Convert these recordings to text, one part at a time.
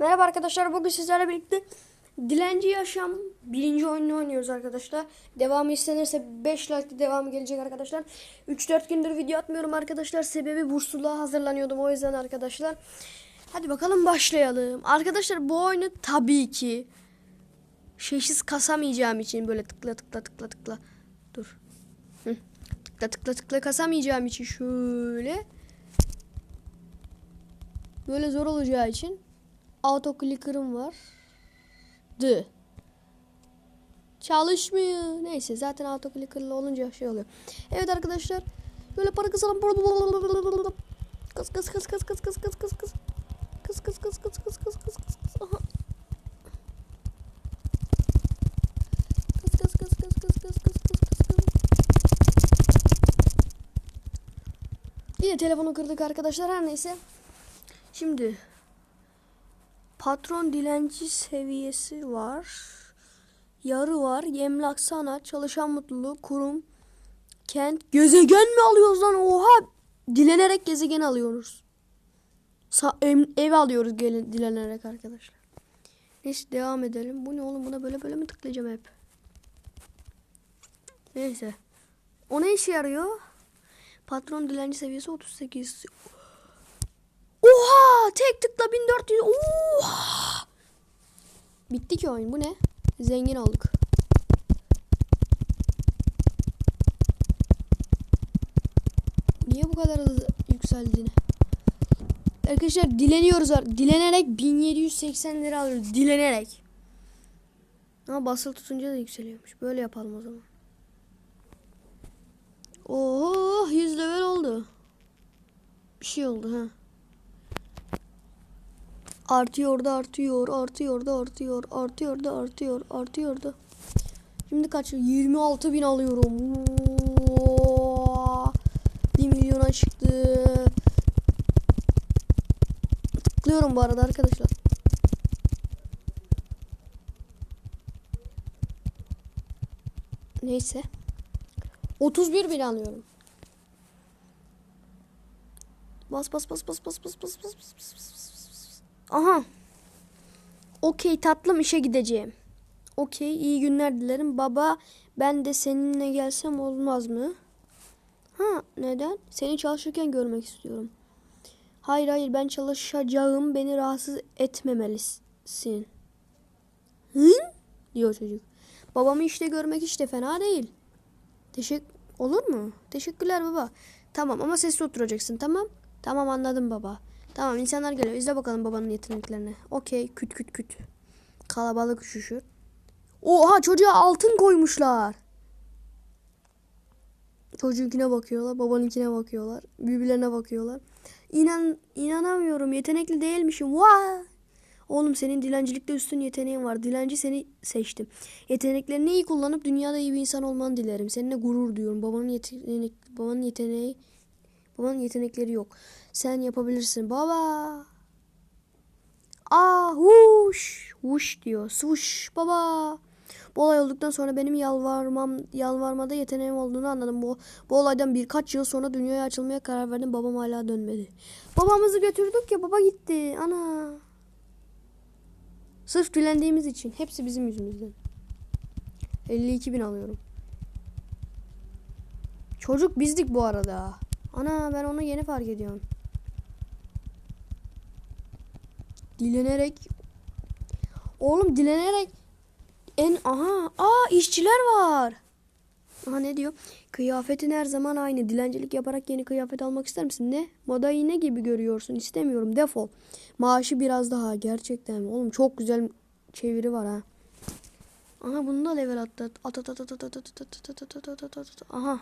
Merhaba arkadaşlar bugün sizlerle birlikte Dilenci Yaşam birinci oyununu oynuyoruz arkadaşlar. Devamı istenirse 5 like devamı gelecek arkadaşlar. 3-4 gündür video atmıyorum arkadaşlar. Sebebi bursluğa hazırlanıyordum o yüzden arkadaşlar. Hadi bakalım başlayalım. Arkadaşlar bu oyunu tabii ki şeysiz kasamayacağım için böyle tıkla tıkla tıkla tıkla. Dur. Hı. Tıkla tıkla tıkla kasamayacağım için şöyle böyle zor olacağı için auto var. D. Çalışmıyor. Neyse zaten auto olunca şey oluyor. Evet arkadaşlar. Böyle para kısalım. Kız kız kız kız kız kız kız kız kız. Kız kız kız kız kız kız kız kız kız. Aha. Kız kız kız kız kız kız kız kız kız kız. Yine telefonu kırdık arkadaşlar her neyse. Şimdi patron dilenci seviyesi var. Yarı var. Yemlak sanat, çalışan mutluluk, kurum, kent, gezegen mi alıyoruz lan? Oha! Dilenerek gezegen alıyoruz. Sa- ev, ev alıyoruz gelin dilenerek arkadaşlar. Neyse devam edelim. Bu ne oğlum? Buna böyle böyle mi tıklayacağım hep? Neyse. O ne işe yarıyor? Patron dilenci seviyesi 38. Oha! Tek tıkla 1400. Oha! Bitti ki oyun. Bu ne? Zengin olduk. Niye bu kadar hızlı yükseldiğini? Arkadaşlar dileniyoruz. Dilenerek 1780 lira alıyoruz. Dilenerek. Ama basılı tutunca da yükseliyormuş. Böyle yapalım o zaman. Oho 100 level oldu. Bir şey oldu ha. Artıyor da artıyor, artıyor da artıyor, artıyor da artıyor, artıyor da. Şimdi kaç? 26 bin alıyorum. Oo, 1 milyona çıktı. Tıklıyorum bu arada arkadaşlar. Neyse. 31 bin alıyorum. Bas bas bas bas bas bas bas bas bas bas bas. Aha. Okey tatlım işe gideceğim. Okey iyi günler dilerim. Baba ben de seninle gelsem olmaz mı? Ha neden? Seni çalışırken görmek istiyorum. Hayır hayır ben çalışacağım. Beni rahatsız etmemelisin. Hı? diyor çocuk. Babamı işte görmek de fena değil. Teşekkür olur mu? Teşekkürler baba. Tamam ama sesli oturacaksın tamam? Tamam anladım baba. Tamam insanlar geliyor. İzle bakalım babanın yeteneklerini. Okey küt küt küt. Kalabalık üşüşür. Oha çocuğa altın koymuşlar. Çocuğunkine bakıyorlar. Babanınkine bakıyorlar. Birbirlerine bakıyorlar. İnan, inanamıyorum. Yetenekli değilmişim. Vay. Oğlum senin dilencilikte üstün yeteneğin var. Dilenci seni seçtim. Yeteneklerini iyi kullanıp dünyada iyi bir insan olmanı dilerim. Seninle gurur duyuyorum. Babanın yetenek babanın yeteneği babanın yetenekleri yok. Sen yapabilirsin baba. Aa huş huş diyor. Suş baba. Bu olay olduktan sonra benim yalvarmam yalvarmada yeteneğim olduğunu anladım. Bu, bu olaydan birkaç yıl sonra dünyaya açılmaya karar verdim. Babam hala dönmedi. Babamızı götürdük ya baba gitti. Ana. Sırf dilendiğimiz için. Hepsi bizim yüzümüzden. 52 bin alıyorum. Çocuk bizdik bu arada. Ana ben onu yeni fark ediyorum. Dilenerek Oğlum dilenerek en aha aa işçiler var. Aha ne diyor? Kıyafetin her zaman aynı. Dilencilik yaparak yeni kıyafet almak ister misin? Ne? Moda iğne gibi görüyorsun. İstemiyorum. Defol. Maaşı biraz daha. Gerçekten. Oğlum çok güzel çeviri var ha. Aha bunu da level attı. Aha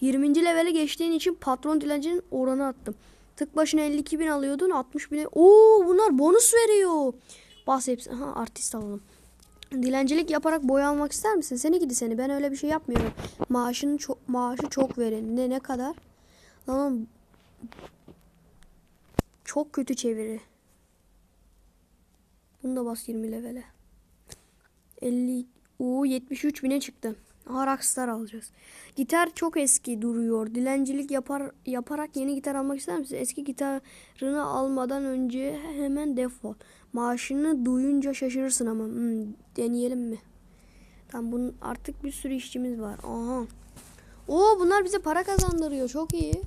20. levele geçtiğin için patron dilencinin oranı attım. Tık başına 52 bin alıyordun 60 bine. Oo bunlar bonus veriyor. Bas hepsi. Aha artist alalım. Dilencilik yaparak boy almak ister misin? Seni gidi seni. Ben öyle bir şey yapmıyorum. Maaşını çok maaşı çok verin. Ne ne kadar? Lan çok kötü çeviri. Bunu da bas 20 levele. 50 Oo 73 bine çıktı. Aha Rockstar alacağız. Gitar çok eski duruyor. Dilencilik yapar yaparak yeni gitar almak ister misin? Eski gitarını almadan önce hemen defol. Maaşını duyunca şaşırırsın ama. Hmm, deneyelim mi? Tamam bunun artık bir sürü işçimiz var. Aha. Oo bunlar bize para kazandırıyor. Çok iyi.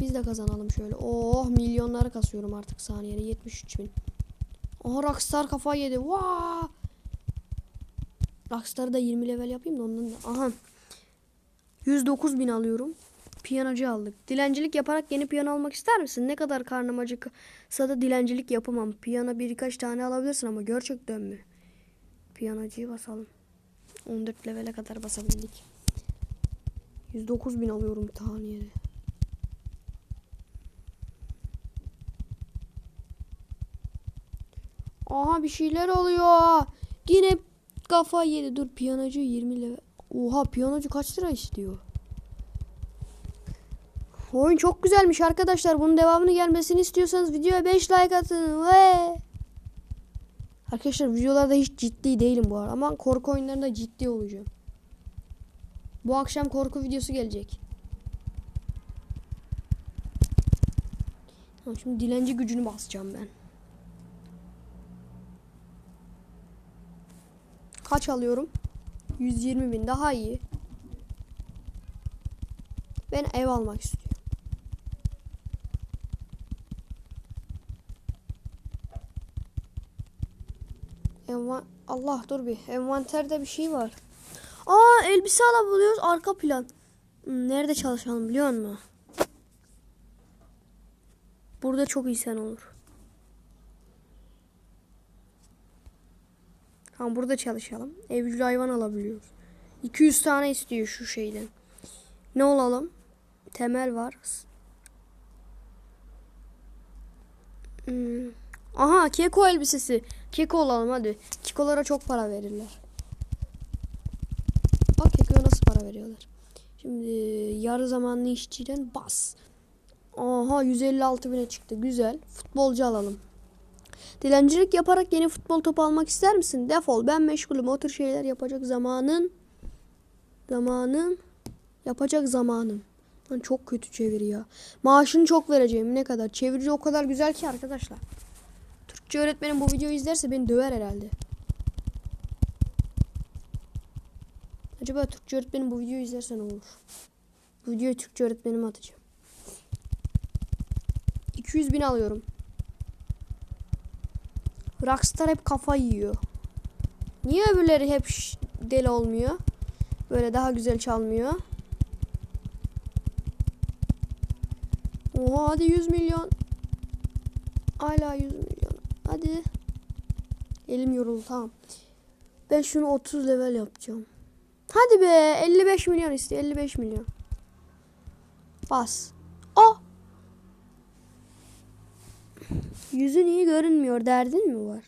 Biz de kazanalım şöyle. Oh milyonları kasıyorum artık saniyede. 73 bin. Aha Rockstar kafa yedi. Vaa. Rockstar'ı da 20 level yapayım da ondan da. Aha. 109 bin alıyorum. Piyanocu aldık. Dilencilik yaparak yeni piyano almak ister misin? Ne kadar karnım acıksa da dilencilik yapamam. Piyano birkaç tane alabilirsin ama gerçekten mi? Piyanocuyu basalım. 14 levele kadar basabildik. 109 bin alıyorum bir taneyede. Aha bir şeyler oluyor. Yine kafa yedi. Dur piyanocu 20 lira. Oha piyanocu kaç lira istiyor? Oyun çok güzelmiş arkadaşlar. Bunun devamını gelmesini istiyorsanız videoya 5 like atın. Ve Arkadaşlar videolarda hiç ciddi değilim bu arada ama korku oyunlarında ciddi olacağım. Bu akşam korku videosu gelecek. Şimdi dilenci gücünü basacağım ben. Kaç alıyorum? 120 bin daha iyi. Ben ev almak istiyorum. Envan Allah dur bir. Envanterde bir şey var. Aa elbise alabiliyoruz. Arka plan. Hmm, Nerede çalışalım biliyor musun? Burada çok iyi sen olur. Tamam burada çalışalım. Evcil hayvan alabiliyoruz. 200 tane istiyor şu şeyden. Ne olalım? Temel var. Hmm. Aha keko elbisesi. Keko olalım hadi. Kekolara çok para verirler. Bak kekoya nasıl para veriyorlar. Şimdi yarı zamanlı işçiden bas. Aha 156 bine çıktı. Güzel. Futbolcu alalım. Dilencilik yaparak yeni futbol topu almak ister misin? Defol. Ben meşgulüm. O tür şeyler yapacak zamanın zamanın yapacak zamanım. Lan çok kötü çeviri ya. Maaşını çok vereceğim. Ne kadar? Çevirici o kadar güzel ki arkadaşlar. Türkçe öğretmenim bu videoyu izlerse beni döver herhalde. Acaba Türkçe öğretmenim bu videoyu izlerse ne olur? Bu videoyu Türkçe öğretmenime atacağım. 200 bin alıyorum. Rockstar hep kafa yiyor. Niye öbürleri hep deli olmuyor? Böyle daha güzel çalmıyor. Oha hadi 100 milyon. Hala 100 milyon. Hadi. Elim yoruldu tamam. Ben şunu 30 level yapacağım. Hadi be 55 milyon istiyor 55 milyon. Bas. Oh. Yüzün iyi görünmüyor derdin mi var?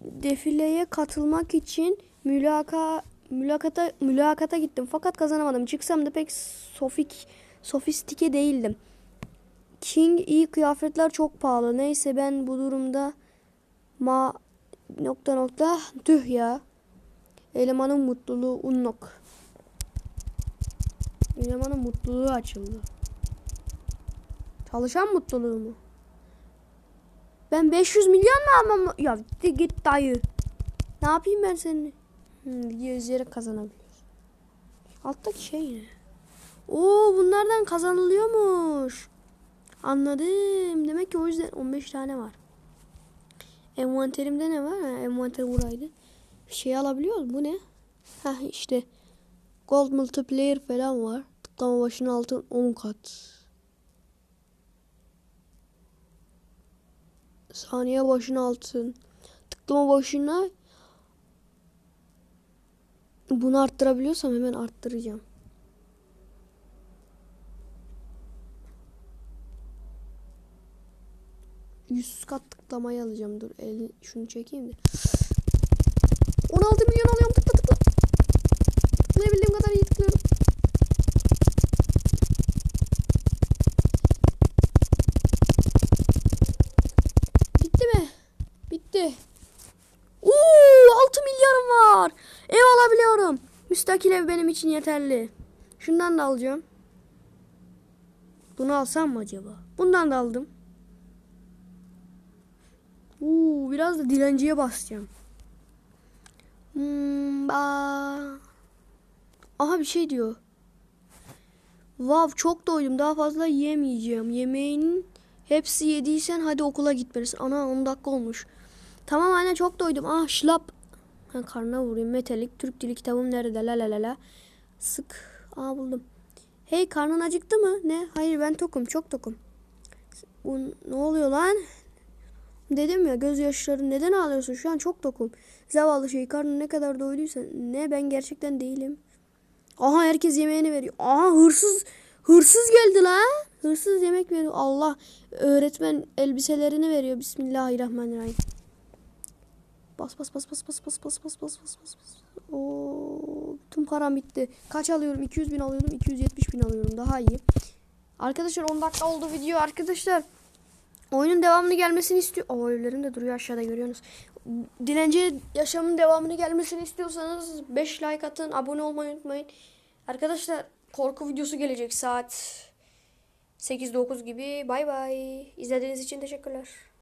Defileye katılmak için mülaka mülakata mülakata gittim fakat kazanamadım. Çıksam da pek sofik sofistike değildim. King iyi kıyafetler çok pahalı. Neyse ben bu durumda ma nokta nokta tüh ya. Elemanın mutluluğu unnok. Elemanın mutluluğu açıldı. Çalışan mutluluğu mu? Ben 500 milyon mu almam? Ya de git dayı. Ne yapayım ben seninle? Hmm, video izleyerek kazanabiliyoruz. Alttaki şey ne? Oo bunlardan kazanılıyormuş. Anladım. Demek ki o yüzden 15 tane var. Envanterimde ne var? Ha, envanter buraydı. Şey alabiliyoruz. Bu ne? Ha işte gold multiplayer falan var. Tıklama başına altın 10 kat. Saniye başına altın. Tıklama başına bunu arttırabiliyorsam hemen arttıracağım. Yüz kat tıklamayı alacağım. Dur el, şunu çekeyim de. 16 milyon alıyorum tıkla tıkla. Tıklayabildiğim kadar iyi tıklıyorum. Bitti mi? Bitti. Oo, 6 milyarım var. Ev alabiliyorum. Müstakil ev benim için yeterli. Şundan da alacağım. Bunu alsam mı acaba? Bundan da aldım. Uuu biraz da dilenciye basacağım. Hmm, ba- Aha bir şey diyor. Vav çok doydum. Daha fazla yiyemeyeceğim. Yemeğin hepsi yediysen hadi okula gitmelisin. Ana 10 dakika olmuş. Tamam anne çok doydum. Ah şlap. Ha, karnına vurayım. Metalik. Türk dili kitabım nerede? La la la la. Sık. Aa buldum. Hey karnın acıktı mı? Ne? Hayır ben tokum. Çok tokum. Bu, ne oluyor lan? Dedim ya gözyaşları neden ağlıyorsun? Şu an çok tokum. Zavallı şey karnın ne kadar doyduysa. Ne ben gerçekten değilim. Aha herkes yemeğini veriyor. Aha hırsız hırsız geldi la. Hırsız yemek veriyor. Allah öğretmen elbiselerini veriyor. Bismillahirrahmanirrahim. Bas bas bas bas bas bas bas bas bas bas bas bas. Oo, bütün param bitti. Kaç alıyorum? 200 bin alıyordum. 270 bin alıyorum. Daha iyi. Arkadaşlar 10 dakika oldu video. Arkadaşlar oyunun devamını gelmesini istiyor. O evlerim de duruyor aşağıda görüyorsunuz. Dilenci yaşamın devamını gelmesini istiyorsanız 5 like atın. Abone olmayı unutmayın. Arkadaşlar korku videosu gelecek saat 8-9 gibi. Bay bay. İzlediğiniz için teşekkürler.